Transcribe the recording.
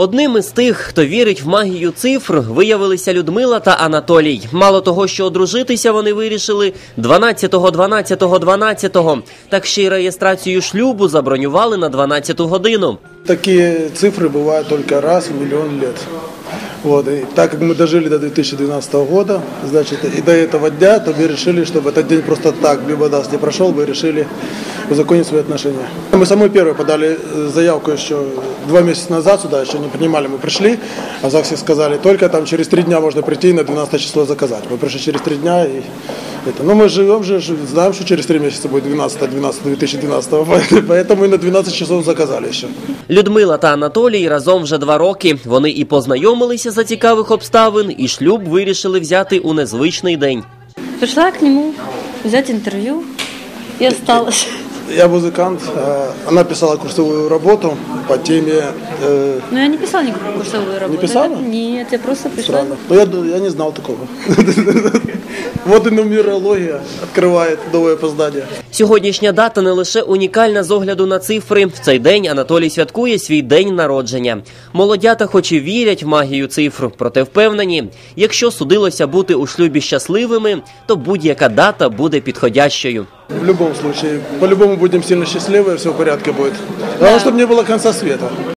Одним із тих, хто вірить в магію цифр, виявилися Людмила та Анатолій. Мало того, що одружитися вони вирішили 12-го, 12-го, 12-го. Так ще й реєстрацію шлюбу забронювали на 12-ту годину. Такі цифри бувають только раз в мільйон лет. Вот. И так как мы дожили до 2012 года, значит, и до этого дня, то мы решили, чтобы этот день просто так, либо даст не прошел, мы решили узаконить свои отношения. Мы самые первые подали заявку еще два месяца назад сюда, еще не принимали, мы пришли, а в ЗАГСе сказали, только там через три дня можно прийти и на 12 число заказать. Мы пришли через три дня и это. Но мы живем же, ж- знаем, что через три месяца будет 12 12 2012 поэтому и на 12 часов заказали еще. Людмила та Анатолій разом вже два роки. Вони і познайомилися за цікавих обставин, і шлюб вирішили взяти у незвичний день. Пришла к нему взять интервью и осталась. Я музыкант. э, Она писала курсовую работу по теме э, Но я не писала никакую курсовую работу. писала? Нет, я просто пришла. странно. Но я, ду- я не знал такого. Вот и нумерология открывает новое познание. Сьогоднішня дата не лише унікальна з огляду на цифри. В цей день Анатолій святкує свій день народження. Молодята, хоч і вірять в магію цифр, проте впевнені, якщо судилося бути у шлюбі щасливими, то будь-яка дата буде підходящою. В любом случае, по-любому будем сильно счастливы, все в порядке будет. Главное, чтобы не было конца света.